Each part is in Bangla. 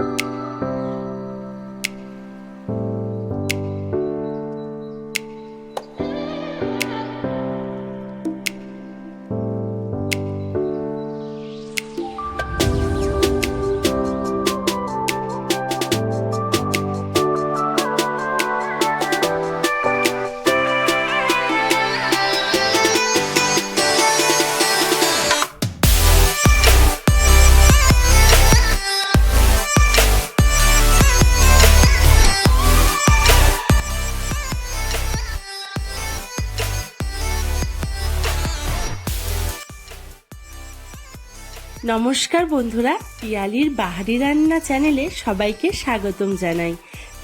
you নমস্কার বন্ধুরা পিয়ালির বাহারি রান্না চ্যানেলে সবাইকে স্বাগতম জানাই।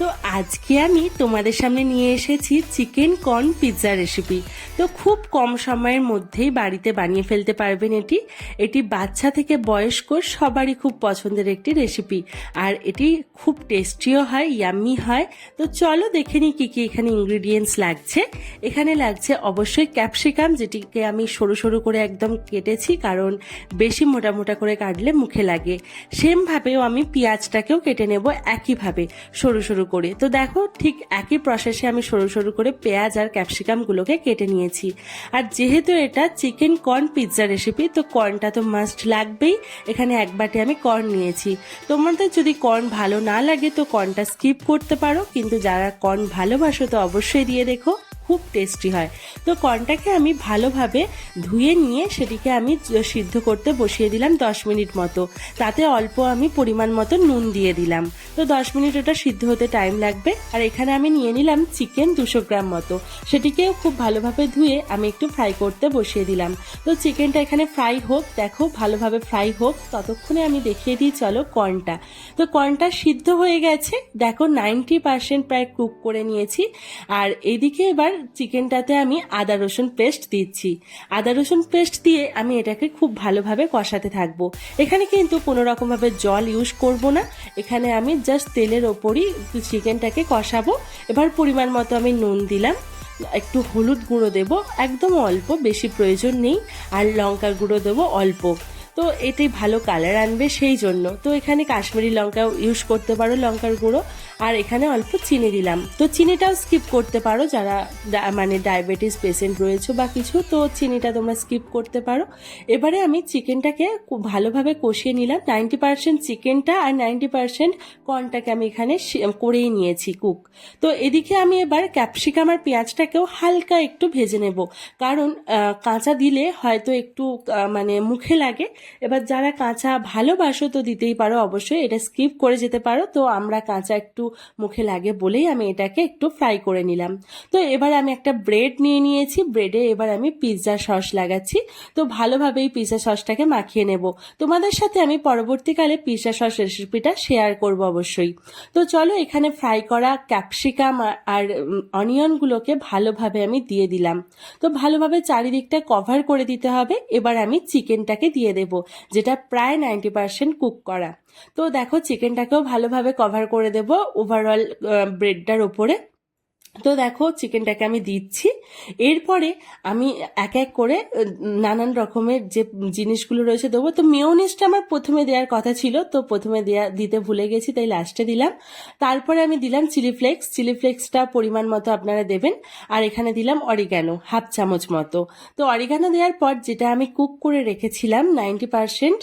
তো আজকে আমি তোমাদের সামনে নিয়ে এসেছি চিকেন কর্ন পিৎজা রেসিপি। তো খুব কম সময়ের মধ্যেই বাড়িতে বানিয়ে ফেলতে পারবেন এটি। এটি বাচ্চা থেকে বয়স্ক সবারই খুব পছন্দের একটি রেসিপি। আর এটি খুব টেস্টিও হয় ইয়াম্মি হয়। তো চলো দেখে নিই কী কী এখানে ইনগ্রিডিয়েন্টস লাগছে। এখানে লাগছে অবশ্যই ক্যাপসিকাম যেটিকে আমি সরু সরু করে একদম কেটেছি, কারণ বেশি মোটা মোটা করে কাটলে মুখে লাগে। সেমভাবেও আমি পেঁয়াজটাকেও কেটে নেব একইভাবে সরু সরু করে। তো দেখো, ঠিক একই প্রসেসে আমি সরু সরু করে পেঁয়াজ আর ক্যাপসিকামগুলোকে কেটে নিয়েছি। আর যেহেতু এটা চিকেন কর্ন পিৎজা রেসিপি তো কর্নটা তো মাস্ট লাগবেই। এখানে এক বাটি আমি কর্ন নিয়েছি। তোমাদের যদি কর্ন ভালো না লাগে, তো কর্নটা স্কিপ করতে পারো। কিন্তু যারা কর্ন ভালোবাসো, তো অবশ্যই দিয়ে দেখো। খুব টেস্টি হয়। তো কর্নটাকে আমি ভালোভাবে ধুয়ে নিয়ে সেটিকে আমি সিদ্ধ করতে বসিয়ে দিলাম দশ মিনিট মতো। তাতে অল্প আমি পরিমাণ মতো নুন দিয়ে দিলাম। তো দশ মিনিট ওটা সিদ্ধ হতে টাইম লাগবে। আর এখানে আমি নিয়ে নিলাম চিকেন দুশো গ্রাম মতো। সেটিকেও খুব ভালোভাবে ধুয়ে আমি একটু ফ্রাই করতে বসিয়ে দিলাম। তো চিকেনটা এখানে ফ্রাই হোক, দেখো ভালোভাবে ফ্রাই হোক, ততক্ষণে আমি দেখিয়ে দিই, চলো কর্নটা। তো কর্নটা সিদ্ধ হয়ে গেছে। দেখো নাইনটি পার্সেন্ট প্রায় কুক করে নিয়েছি। আর এদিকে এবার চিকেনটাতে আমি আদা রসুন পেস্ট দিচ্ছি। আদা রসুন পেস্ট দিয়ে আমি এটাকে খুব ভালোভাবে কষাতে থাকব। এখানে কিন্তু কোনো রকমভাবে জল ইউজ করব না। এখানে আমি জাস্ট তেলের ওপরই চিকেনটাকে কষাবো। এবার পরিমাণ মতো আমি নুন দিলাম। একটু হলুদ গুঁড়ো দেব। একদম অল্প, বেশি প্রয়োজন নেই। আর লঙ্কা গুঁড়ো দেবো অল্প। তো এটাই ভালো কালার আনবে সেই জন্য। তো এখানে কাশ্মীরি লঙ্কা ইউজ করতে পারো লঙ্কার গুঁড়ো। আর এখানে অল্প চিনি দিলাম। তো চিনিটাও স্কিপ করতে পারো যারা মানে ডায়াবেটিস পেশেন্ট রয়েছে বা কিছু, তো চিনিটা তোমরা স্কিপ করতে পারো। এবারে আমি চিকেনটাকে ভালোভাবে কষিয়ে নিলাম। নাইনটি পার্সেন্ট চিকেনটা আর নাইনটি পার্সেন্ট কর্নটাকে আমি এখানে করেই নিয়েছি কুক তো এদিকে আমি এবার ক্যাপসিকাম আর পেঁয়াজটাকেও হালকা একটু ভেজে নেব। কারণ কাঁচা দিলে হয়তো একটু মানে মুখে লাগে। এবার যারা কাঁচা ভালোবাসো তো দিতেই পারো, অবশ্যই এটা স্কিপ করে যেতে পারো। তো আমরা কাঁচা একটু মুখে লাগে বলেই আমি এটাকে একটু ফ্রাই করে নিলাম। তো এবার আমি একটা ব্রেড নিয়ে নিয়েছি। ব্রেডে এবার আমি পিৎজা সস লাগাচ্ছি। তো ভালোভাবে এই পিৎজা সসটাকে মাখিয়ে নেব। তোমাদের সাথে আমি পরবর্তীকালে পিৎজা সস রেসিপিটা শেয়ার করব অবশ্যই। তো চলো এখানে ফ্রাই করা ক্যাপসিকাম আর অনিয়নগুলোকে ভালোভাবে আমি দিয়ে দিলাম। তো ভালোভাবে চারিদিকটা কভার করে দিতে হবে। এবার আমি চিকেনটাকে দিয়ে দেব। যেটা প্রায় নাইনটি পার্সেন্ট কুক করা। তো দেখো চিকেনটাকেও ভালোভাবে কভার করে দেব ওভারঅল ব্রেডটার ওপরে। তো দেখো চিকেনটাকে আমি দিচ্ছি। এরপরে আমি এক এক করে নানান রকমের যে জিনিসগুলো রয়েছে দেবো। তো মেয়নিসটা আমার প্রথমে দেওয়ার কথা ছিল, তো প্রথমে দেয়া, দিতে ভুলে গেছি, তাই লাস্টে দিলাম। তারপরে আমি দিলাম চিলি ফ্লেক্স চিলি ফ্লেক্সটা পরিমাণ মতো আপনারা দেবেন। আর এখানে দিলাম অরিগানো হাফ চামচ মতো। তো অরিগানো দেওয়ার পর যেটা আমি কুক করে রেখেছিলাম নাইনটি পার্সেন্ট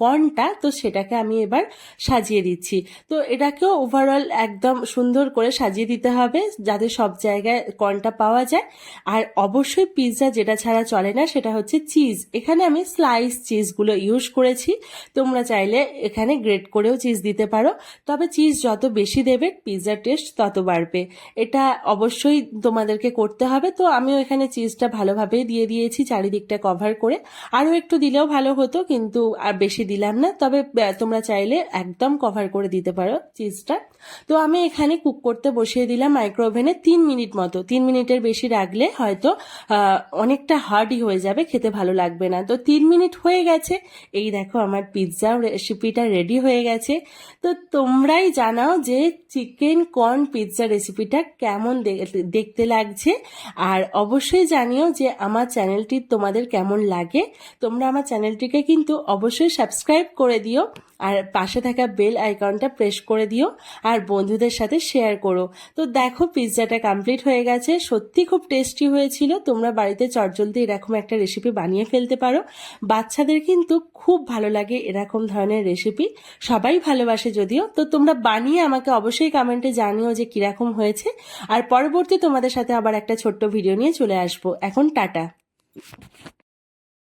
কর্নটা তো সেটাকে আমি এবার সাজিয়ে দিচ্ছি। তো এটাকেও ওভারঅল একদম সুন্দর করে সাজিয়ে দিতে হবে, যাতে সব জায়গায় কর্নটা পাওয়া যায়। আর অবশ্যই পিৎজা যেটা ছাড়া চলে না, সেটা হচ্ছে চিজ এখানে আমি স্লাইস চিজগুলো ইউজ করেছি। তোমরা চাইলে এখানে গ্রেট করেও চিজ দিতে পারো। তবে চিজ যত বেশি দেবে পিৎজার টেস্ট তত বাড়বে। এটা অবশ্যই তোমাদেরকে করতে হবে। তো আমিও এখানে চিজটা ভালোভাবেই দিয়ে দিয়েছি, চারিদিকটা কভার করে। আরও একটু দিলেও ভালো হতো, কিন্তু আর বেশি দিলাম না। তবে তোমরা চাইলে একদম কভার করে দিতে পারো চিজটা তো আমি এখানে কুক করতে বসিয়ে দিলাম মাইক্রোওভেন ওভেনে তিন মিনিট মতো। তিন মিনিটের বেশি রাখলে হয়তো অনেকটা হার্ডই হয়ে যাবে, খেতে ভালো লাগবে না। তো তিন মিনিট হয়ে গেছে। এই দেখো আমার পিৎজা রেসিপিটা রেডি হয়ে গেছে। তো তোমরাই জানাও যে চিকেন কর্ন পিৎজা রেসিপিটা কেমন দেখতে লাগছে। আর অবশ্যই জানিও যে আমার চ্যানেলটি তোমাদের কেমন লাগে। তোমরা আমার চ্যানেলটিকে কিন্তু অবশ্যই সাবস্ক্রাইব করে দিও। আর পাশে থাকা বেল আইকনটা প্রেস করে দিও আর বন্ধুদের সাথে শেয়ার করো। তো দেখো, পিৎজাটা কমপ্লিট হয়ে গেছে। সত্যি খুব টেস্টি হয়েছিল। তোমরা বাড়িতে চটজলদি এরকম একটা রেসিপি বানিয়ে ফেলতে পারো। বাচ্চাদের কিন্তু খুব ভালো লাগে এরকম ধরনের রেসিপি। সবাই ভালোবাসে যদিও। তো তোমরা বানিয়ে আমাকে অবশ্যই কমেন্টে জানিও যে কীরকম হয়েছে। আর পরবর্তী তোমাদের সাথে আবার একটা ছোট্ট ভিডিও নিয়ে চলে আসব। এখন টাটা।